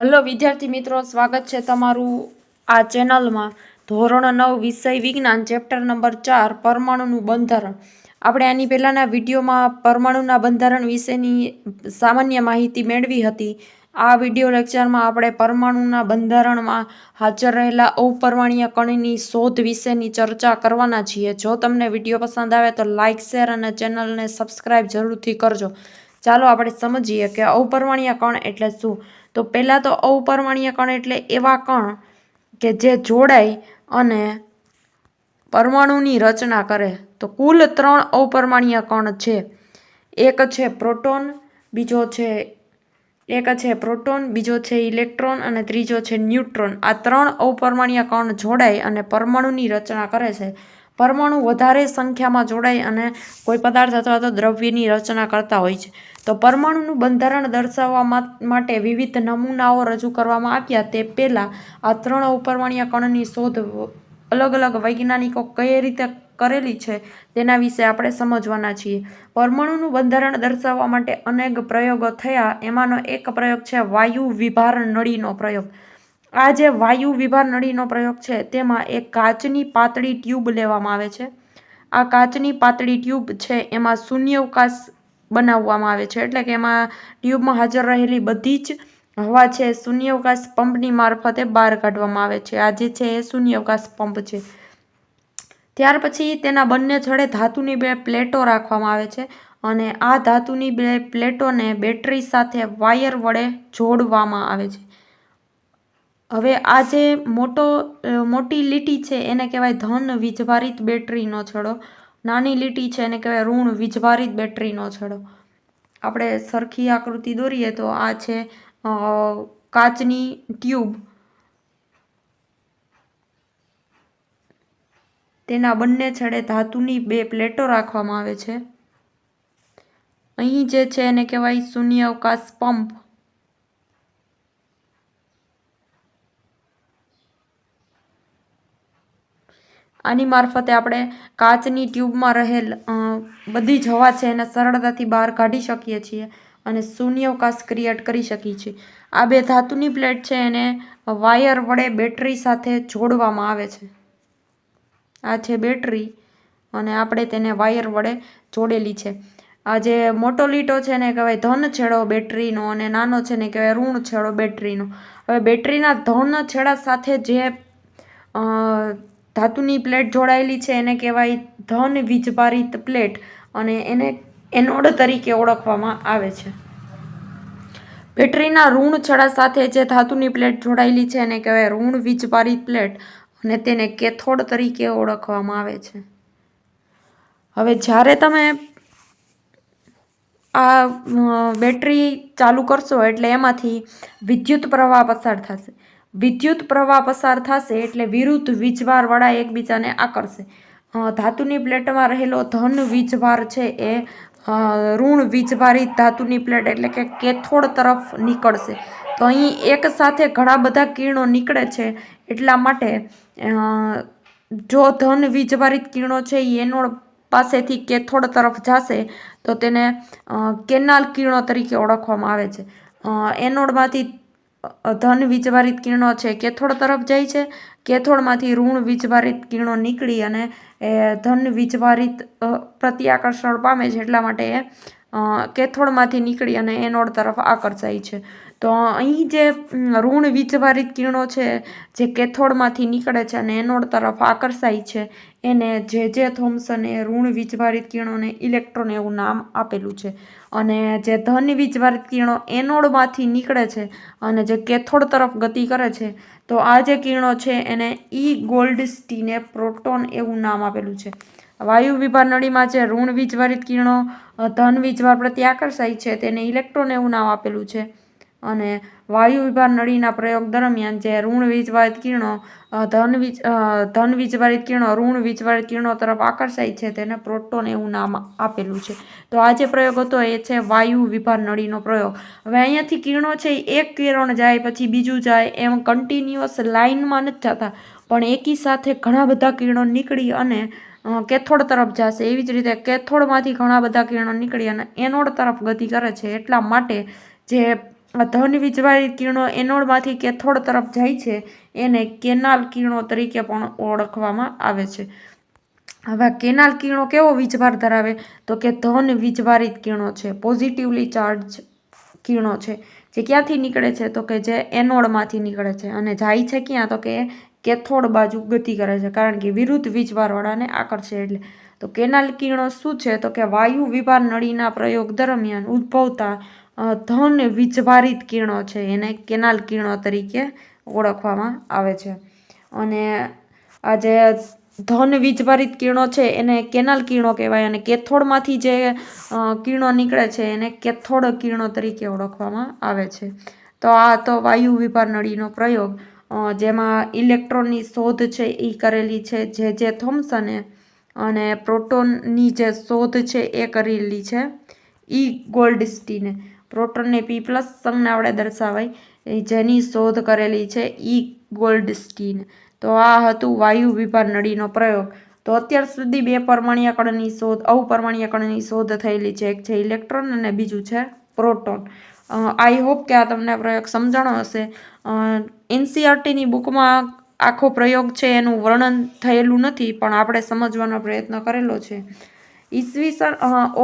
Hello, વિદ્યાર્થી મિત્રો, સ્વાગત છે તમારું આ ચેનલમાં. ધોરણ નવ, વિષય વિજ્ઞાન, ચેપ્ટર નંબર ચાર, પરમાણુનું બંધારણ. આપણે આની પહેલાંના વિડીયોમાં પરમાણુના બંધારણ વિશેની સામાન્ય માહિતી મેળવી હતી. આ વીડિયો લેક્ચરમાં આપણે પરમાણુના બંધારણમાં હાજર રહેલા અપરમાણ્ય કણની શોધ વિશેની ચર્ચા કરવાના છીએ. જો તમને વીડિયો પસંદ આવે તો લાઇક શેર અને ચેનલને સબસ્ક્રાઈબ જરૂરથી કરજો. ચાલો આપણે સમજીએ કે અપરમાણ્ય કણ એટલે શું? તો પહેલાં તો અવપરમાણીય કણ એટલે એવા કણ કે જે જોડાય અને પરમાણુની રચના કરે. તો કુલ ત્રણ અવપરમાણીય કણ છે. એક છે પ્રોટોન, બીજો છે, એક છે પ્રોટોન, બીજો છે ઇલેક્ટ્રોન અને ત્રીજો છે ન્યુટ્રોન. આ ત્રણ અવપરમાણીય કણ જોડાય અને પરમાણુની રચના કરે છે. પરમાણુ વધારે સંખ્યામાં જોડાય અને કોઈ પદાર્થ અથવા તો દ્રવ્યની રચના કરતા હોય છે. તો પરમાણુનું બંધારણ દર્શાવવા માટે વિવિધ નમૂનાઓ રજૂ કરવામાં આવ્યા. તે પહેલાં આ ત્રણ અપરમાણ્ય કણની શોધ અલગ અલગ વૈજ્ઞાનિકો કઈ રીતે કરેલી છે તેના વિશે આપણે સમજવાના છીએ. પરમાણુનું બંધારણ દર્શાવવા માટે અનેક પ્રયોગો થયા. એમાંનો એક પ્રયોગ છે વાયુ વિભાર નળીનો પ્રયોગ. આ જે વાયુ વિભાર નળીનો પ્રયોગ છે, તેમાં એક કાચની પાતળી ટ્યુબ લેવામાં આવે છે. આ કાચની પાતળી ટ્યુબ છે, એમાં શૂન્યવકાશ બનાવવામાં આવે છે, એટલે કે એમાં ટ્યુબમાં હાજર રહેલી બધી જ હવા છે, શૂન્યવકાશ પંપની મારફતે બહાર કાઢવામાં આવે છે. આ જે છે, એ શૂન્યવકાશ પંપ છે. ત્યાર પછી તેના બંને છડે ધાતુની બે પ્લેટો રાખવામાં આવે છે અને આ ધાતુની બે પ્લેટોને બેટરી સાથે વાયર વડે જોડવામાં આવે છે. હવે આ જે મોટો મોટી લીટી છે એને કહેવાય ધન વીજભારિત બેટરીનો છેડો. નાની લીટી છે એને કહેવાય ઋણ વીજભારિત બેટરીનો છેડો. આપણે સરખી આકૃતિ દોરીએ તો આ છે કાચની ટ્યુબ. તેના બંને છેડે ધાતુની બે પ્લેટો રાખવામાં આવે છે. અહીં જે છે એને કહેવાય શૂન્યાવકાશ પંપ. આની મારફતે આપણે કાચની ટ્યુબમાં રહેલ બધી જ હવા છે એને સરળતાથી બહાર કાઢી શકીએ છીએ અને શૂન્યાવકાશ ક્રિએટ કરી શકીએ છીએ. આ બે ધાતુની પ્લેટ છે એને વાયર વડે બેટરી સાથે જોડવામાં આવે છે. આ છે બેટરી અને આપણે તેને વાયર વડે જોડેલી છે. આ જે મોટો લીટો છે એને કહેવાય ધન છેડો બેટરીનો અને નાનો છે ને કહેવાય ઋણ છેડો બેટરીનો. હવે બેટરીના ધન છેડા સાથે જે ધાતુની પ્લેટ જોડાયેલી છે, એને કહેવાય ધન વીજભારિત પ્લેટ અને એને એનોડ તરીકે ઓળખવામાં આવે છે. બેટરીના ઋણ છડા સાથે જે ધાતુની પ્લેટ જોડાયેલી છે, એને કહેવાય ઋણ વીજભારિત પ્લેટ અને તેને કેથોડ તરીકે ઓળખવામાં આવે છે. હવે જ્યારે તમે આ બેટરી ચાલુ કરશો, એટલે એમાંથી વિદ્યુત પ્રવાહ પસાર થશે. વિદ્યુત પ્રવાહ પસાર થશે એટલે વિરુદ્ધ વીજભારવાળા એકબીજાને આકર્ષે. ધાતુની પ્લેટમાં રહેલો ધન વીજભાર છે એ ઋણ વીજભારિત ધાતુની પ્લેટ એટલે કે કેથોડ તરફ નીકળશે. તો અહીં એક સાથે ઘણા બધા કિરણો નીકળે છે એટલા માટે જો ધન વીજભારિત કિરણો છે એનોડ પાસેથી કેથોડ તરફ જશે, તો તેને કેનાલ કિરણો તરીકે ઓળખવામાં આવે છે. એનોડમાંથી ધન વીજભારિત કિરણો છે, કેથોડ તરફ જાય છે. કેથોડમાંથી ઋણ વીજભારિત કિરણો નીકળી અને એ ધન વીજભારિત પ્રત્યાકર્ષણ પામે છે, એટલા માટે એ કેથોડમાંથી નીકળી અને એનોડ તરફ આકર્ષાય છે. તો અહીં જે ઋણ વીજભારિત કિરણો છે, જે કેથોડમાંથી નીકળે છે અને એનોડ તરફ આકર્ષાય છે, એને જે જે થોમ્સને ઋણ વીજભારિત કિરણોને ઇલેક્ટ્રોન એવું નામ આપેલું છે. અને જે ધન વીજભારિત કિરણો એનોડમાંથી નીકળે છે અને જે કેથોડ તરફ ગતિ કરે છે, તો આ જે કિરણો છે એને ઈ ગોલ્ડસ્ટીને પ્રોટોન એવું નામ આપેલું છે. વાયુ વિભાર નળીમાં જે ઋણ વીજભારિત કિરણો ધન વીજભાર પ્રત્યે આકર્ષાય છે, તેને ઇલેક્ટ્રોન એવું નામ આપેલું છે. અને વાયુ વિભાર નળીના પ્રયોગ દરમિયાન જે ઋણ વીજવાહિત કિરણો ધન વીજ ધન વીજવાહિત કિરણો, ઋણ વીજવાહિત કિરણો તરફ આકર્ષાય છે તેને પ્રોટોન એવું નામ આપેલું છે. તો આ જે પ્રયોગ હતો એ છે વાયુ વિભાર નળીનો પ્રયોગ. હવે અહીંયાથી કિરણો છે એક કિરણ જાય પછી બીજું જાય એમ કન્ટિન્યુઅસ લાઇનમાં નથી જતા. પણ એકી સાથે ઘણા બધા કિરણો નીકળી અને કેથોડ તરફ જશે. એવી જ રીતે કેથોડમાંથી ઘણા બધા કિરણો નીકળી અને એનોડ તરફ ગતિ કરે છે. એટલા માટે જે ધન વીજવાળી કિરણો એનોડમાંથી કેથોડ તરફ જાય છે, એને કેનાલ કિરણો તરીકે પણ ઓળખવામાં આવે છે. હવે કેનાલ કિરણો કેવો વીજભાર ધરાવે? તો કે ધન વીજભારિત કિરણો છે પોઝિટિવલી ચાર્જ કિરણો છે, જે ક્યાંથી નીકળે છે? તો કે જે એનોડમાંથી નીકળે છે. અને જાય છે ક્યાં? તો કે કેથોડ બાજુ ગતિ કરે છે, કારણ કે વિરુદ્ધ વીજભારવાળાને આકર્ષે એટલે. તો કેનાલ કિરણો શું છે? તો કે વાયુ વિભાર નળીના પ્રયોગ દરમિયાન ઉદ્ભવતા ધન વીજભારિત કિરણો છે, એને કેનાલ કિરણો તરીકે ઓળખવામાં આવે છે. અને આ જે ધન વીજભારિત કિરણો છે, એને કેનાલ કિરણો કહેવાય અને કેથોડમાંથી જે કિરણો નીકળે છે, એને કેથોડ કિરણો તરીકે ઓળખવામાં આવે છે. તો આ તો વાયુ વિભાર નળીનો પ્રયોગ જેમાં ઇલેક્ટ્રોનની શોધ છે, એ કરેલી છે, જે જે થોમ્સને અને પ્રોટોનની જે શોધ છે, એ કરેલી છે, ઈ ગોલ્ડસ્ટીને. પ્રોટોનને પી પ્લસ સંજ્ઞા વડે દર્શાવાય. જેની શોધ કરેલી છે ઈ ગોલ્ડસ્ટીન. તો આ હતું વાયુ વિભાર નળીનો પ્રયોગ. તો અત્યાર સુધી બે પરમાણીય કણની શોધ અવપરમાણીય કણની શોધ થયેલી છે. એક છે ઇલેક્ટ્રોન અને બીજું છે પ્રોટોન. આઈ હોપ કે આ તમને પ્રયોગ સમજણો હશે. એનસીઆરટીની બુકમાં આખો પ્રયોગ છે એનું વર્ણન થયેલું નથી, પણ આપણે સમજવાનો પ્રયત્ન કરેલો છે. ઈસવીસન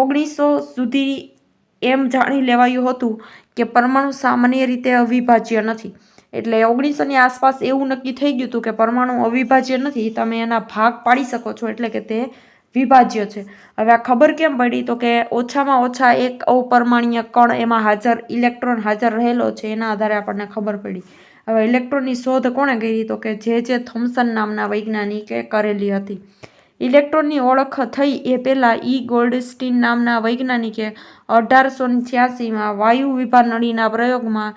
ઓગણીસો સુધી એમ જાણી લેવાયું હતું કે પરમાણુ સામાન્ય રીતે અવિભાજ્ય નથી. એટલે ઓગણીસોની આસપાસ એવું નક્કી થઈ ગયું હતું કે પરમાણુ અવિભાજ્ય નથી, તમે એના ભાગ પાડી શકો છો એટલે કે તે વિભાજ્ય છે. હવે આ ખબર કેમ પડી? તો કે ઓછામાં ઓછા એક અવપરમાણીય કણ એમાં હાજર, ઇલેક્ટ્રોન હાજર રહેલો છે, એના આધારે આપણને ખબર પડી. હવે ઇલેક્ટ્રોનની શોધ કોણે કરી? તો કે જે જે થોમ્સન નામના વૈજ્ઞાનિકે કરેલી હતી. ઇલેક્ટ્રોનની ઓળખ થઈ એ પહેલાં ઈ ગોલ્ડસ્ટીન નામના વૈજ્ઞાનિકે અઢારસો છ્યાસીમાં વાયુ વિભાનળીના પ્રયોગમાં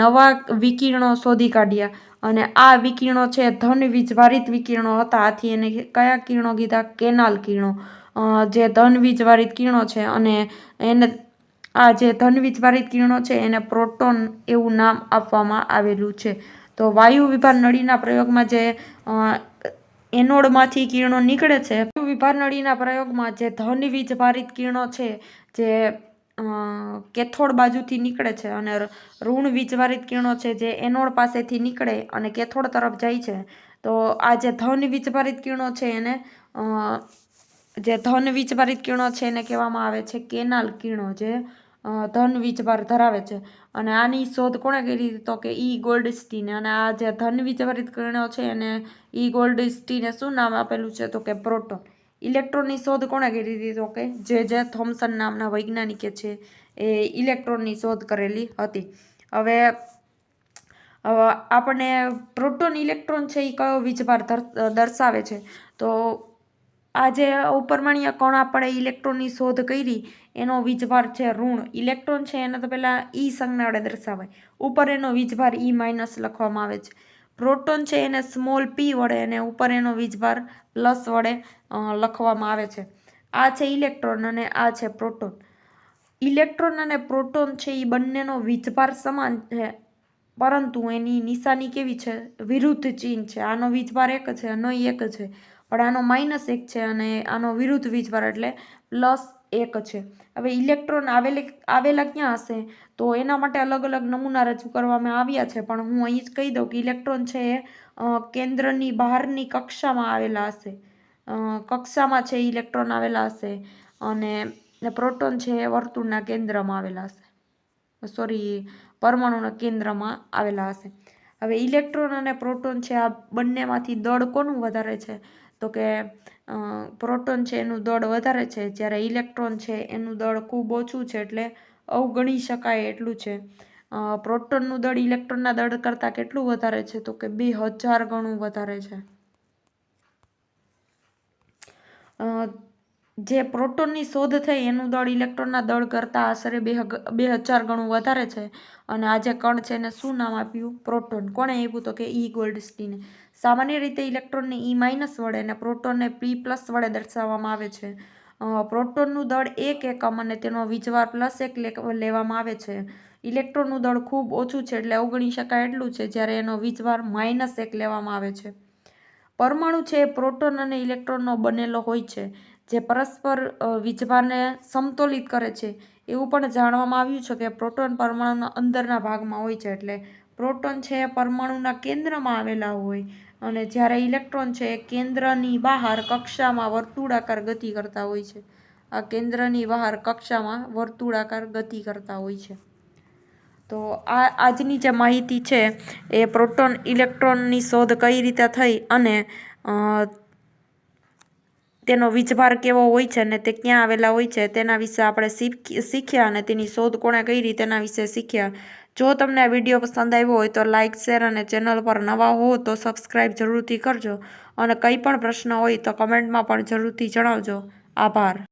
નવા વિકિરણો શોધી કાઢ્યા. અને આ વિકિરણો છે ધન વીજભારિત વિકિરણો હતા. આથી એને કયા કિરણો કીધા? કેનાલ કિરણો. જે ધન વીજભારિત કિરણો છે અને એને, આ જે ધન વીજભારિત કિરણો છે એને પ્રોટોન એવું નામ આપવામાં આવેલું છે. તો વાયુ વિભાન નળીના પ્રયોગમાં જે એનોડમાંથી કિરણો નીકળે છે. વિભારનળીના વિભાર પ્રયોગમાં જે ધન વીજભારિત કિરણો છે, જે કેથોડ બાજુથી નીકળે છે અને ઋણ વીજભારિત કિરણો છે જે એનોડ પાસેથી નીકળે અને કેથોડ તરફ જાય છે. તો આ જે ધન વીજભારિત કિરણો છે એને જે ધન વીજભારિત કિરણો છે એને કહેવામાં આવે છે કેનાલ કિરણો, જે ધન વીજભાર ધરાવે છે. અને આની શોધ કોણે કરી? તો કે ઈ ગોલ્ડ સ્ટીને અને આ જે ધન વીજભારિત કિરણો છે, એને ઈ ગોલ્ડ સ્ટીને શું નામ આપેલું છે? તો કે પ્રોટોન ઇલેક્ટ્રોનની શોધ કોણે કરી હતી? તો કે જે જે થોમ્સન નામના વૈજ્ઞાનિકે છે, એ ઇલેક્ટ્રોનની શોધ કરેલી હતી. હવે આપણે પ્રોટોન ઇલેક્ટ્રોન છે એ કયો વીજભાર દર્શાવે છે? તો આ જે ઉપરમાણીય કણ આપણે ઇલેક્ટ્રોનની શોધ કરી? એનો વીજભાર છે ઋણ. ઇલેક્ટ્રોન છે એને તો પહેલાં ઈ સંજ્ઞા વડે દર્શાવાય. ઉપર એનો વીજભાર ઈ માઇનસ લખવામાં આવે છે. પ્રોટોન છે એને સ્મોલ પી વડે અને ઉપર એનો વીજભાર પ્લસ વડે લખવામાં આવે છે. આ છે ઇલેક્ટ્રોન અને આ છે પ્રોટોન. ઇલેક્ટ્રોન અને પ્રોટોન છે એ બંનેનો વીજભાર સમાન છે, પરંતુ એની નિશાની કેવી છે? વિરુદ્ધ ચિહ્ન છે. આનો વીજભાર એક છે આનો એક છે. પણ આનો માઇનસ એક છે અને આનો વિરુદ્ધ વીજભાર એટલે પ્લસ એક છે. હવે ઇલેક્ટ્રોન આવેલી, આવેલા ક્યાં હશે? તો એના માટે અલગ અલગ નમૂના રજૂ કરવામાં આવ્યા છે, પણ હું અહીં જ કહી દઉં કે ઇલેક્ટ્રોન છે એ કેન્દ્રની બહારની કક્ષામાં આવેલા હશે. કક્ષામાં છે ઇલેક્ટ્રોન આવેલા હશે અને પ્રોટોન છે એ વર્તુળના કેન્દ્રમાં આવેલા હશે. સોરી પરમાણુના કેન્દ્રમાં આવેલા હશે. હવે ઇલેક્ટ્રોન અને પ્રોટોન છે આ બંનેમાંથી દળ કોનું વધારે છે? તો કે પ્રોટોન છે એનું દળ વધારે છે, જ્યારે ઇલેક્ટ્રોન છે એનું દળ ખૂબ ઓછું છે, એટલે અવગણી શકાય એટલું છે. પ્રોટોનનું દળ ઇલેક્ટ્રોનના દળ કરતાં કેટલું વધારે છે? તો કે બે હજાર ગણું વધારે છે. જે પ્રોટોનની શોધ થઈ એનું દળ ઇલેક્ટ્રોનના દળ કરતાં આશરે બે બે હજાર ગણું વધારે છે. અને આ જે કણ છે એને શું નામ આપ્યું? પ્રોટોન. કોણે આપ્યું? તો કે ઈ ગોલ્ડસ્ટીને સામાન્ય રીતે ઇલેક્ટ્રોનને ઈ માઇનસ વડે અને પ્રોટોનને પી પ્લસ વડે દર્શાવવામાં આવે છે. પ્રોટોનનું દળ એક એકમ અને તેનો વીજવાર પ્લસ એક લેવામાં આવે છે. ઇલેક્ટ્રોનનું દળ ખૂબ ઓછું છે એટલે અવગણી શકાય એટલું છે જ્યારે એનો વીજવાર માઇનસ એક લેવામાં આવે છે. પરમાણુ છે એ પ્રોટોન અને ઇલેક્ટ્રોનનો બનેલો હોય છે, જે પરસ્પર વીજભારને સમતોલિત કરે છે. એવું પણ જાણવામાં આવ્યું છે કે પ્રોટોન પરમાણુના અંદરના ભાગમાં હોય છે એટલે પ્રોટોન છે એ પરમાણુના કેન્દ્રમાં આવેલા હોય. અને જ્યારે ઇલેક્ટ્રોન છે એ કેન્દ્રની બહાર કક્ષામાં વર્તુળાકાર ગતિ કરતા હોય છે. આ કેન્દ્રની બહાર કક્ષામાં વર્તુળાકાર ગતિ કરતા હોય છે. તો આ આજની જે માહિતી છે એ પ્રોટોન ઇલેક્ટ્રોનની શોધ કઈ રીતે થઈ અને તેનો વીજભાર કેવો હોય છે અને તે ક્યાં આવેલા હોય છે તેના વિશે આપણે શીખ, શીખ્યા અને તેની શોધ કોણે કઈ રીતે તેના વિશે શીખ્યા જો તમને આ વીડિયો પસંદ આવ્યો હોય તો લાઇક શેર અને ચેનલ પર નવા હો તો સબસ્ક્રાઈબ જરૂરથી કરજો અને કંઈ પણ પ્રશ્ન હોય તો કમેન્ટમાં પણ જરૂરથી જણાવજો. આભાર.